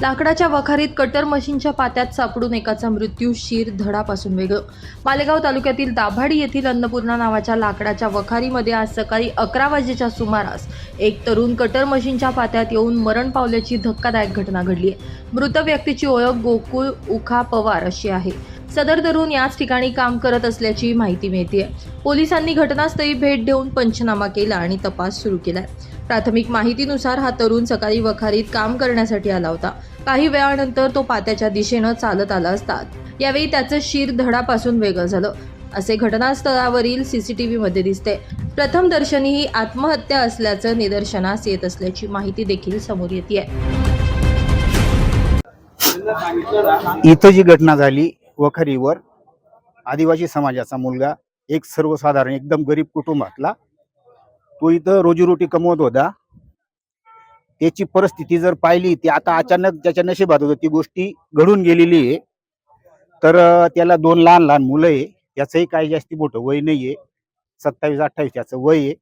लाकडाच्या वखारीत कटर मशीनच्या पात्यात सापडून एकाचा मृत्यू शीर धडापासून वेगळं. मालेगाव तालुक्यातील दाभाडी येथील अन्नपूर्णा नावाच्या लाकडाच्या वखारीमध्ये आज सकाळी अकरा वाजेच्या सुमारास एक तरुण कटर मशीनच्या पात्यात येऊन मरण पावल्याची धक्कादायक घटना घडली आहे. मृत व्यक्तीची ओळख गोकुळ उखा पवार अशी आहे. सदर तरुण याच ठिकाणी काम करत असल्याची माहिती मिळते पोलिसांनी घटनास्थळी भेट देऊन पंचनामा केला आणि तपास सुरू केलाय. प्राथमिक माहितीनुसार हा तरुण सकाळी वखारीत काम करण्यासाठी आला होता. काही वेळानंतर तो पात्याच्या दिशेनं चालत आला असतात यावेळी त्याचं शिर धडापासून वेगळं झालं. असे घटनास्थळावरील सीसीटीव्ही मध्ये दिसते. प्रथम दर्शनी ही आत्महत्या असल्याचं निदर्शनास येत असल्याची माहिती देखील समोर येते इथं जी घटना झाली वखरीवर आदिवासी समाजाचा मुलगा एक सर्वसाधारण एकदम गरीब कुटुंबातला तो इथं रोजीरोटी कमवत होता. त्याची परिस्थिती जर पाहिली ती आता अचानक त्याच्या नशिबात होतं ती गोष्टी घडून गेलेली आहे. तर त्याला दोन लहान लहान मुलं आहे. त्याचंही काही जास्ती मोठं वय नाहीये. सत्तावीस अठ्ठावीस त्याचं वय आहे.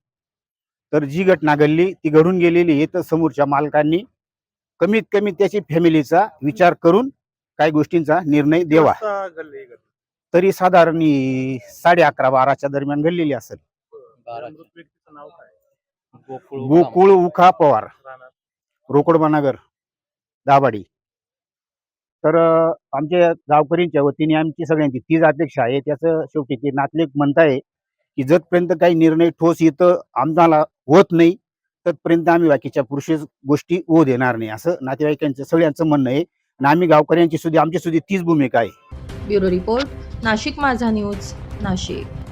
तर जी घटना घडली ती घडून गेलेली आहे. तर समोरच्या मालकांनी कमीत कमी त्याची फॅमिलीचा विचार करून काही गोष्टींचा निर्णय देवा तरी साधारण साडे अकरा बाराच्या दरम्यान घडलेली असेल. गोकुळ उखा पवार. रोकडबानगर दाभाडी. तर अं, आमच्या गावकरींच्या वतीने आमची सगळ्यांची तीच अपेक्षा आहे. त्याचं शेवटी ते नातलेक म्हणताय की जतपर्यंत काही निर्णय ठोस इथं आम्हाला होत नाही तत्पर्यंत आम्ही बाकीच्या पुरुष गोष्टी होऊ देणार नाही. असं नातेवाईकांचं सगळ्यांचं म्हणणं आहे. आणि आम्ही गावकऱ्यांची सुद्धा आमची सुद्धा तीच भूमिका आहे. ब्युरो रिपोर्ट नाशिक माझा न्यूज नाशिक.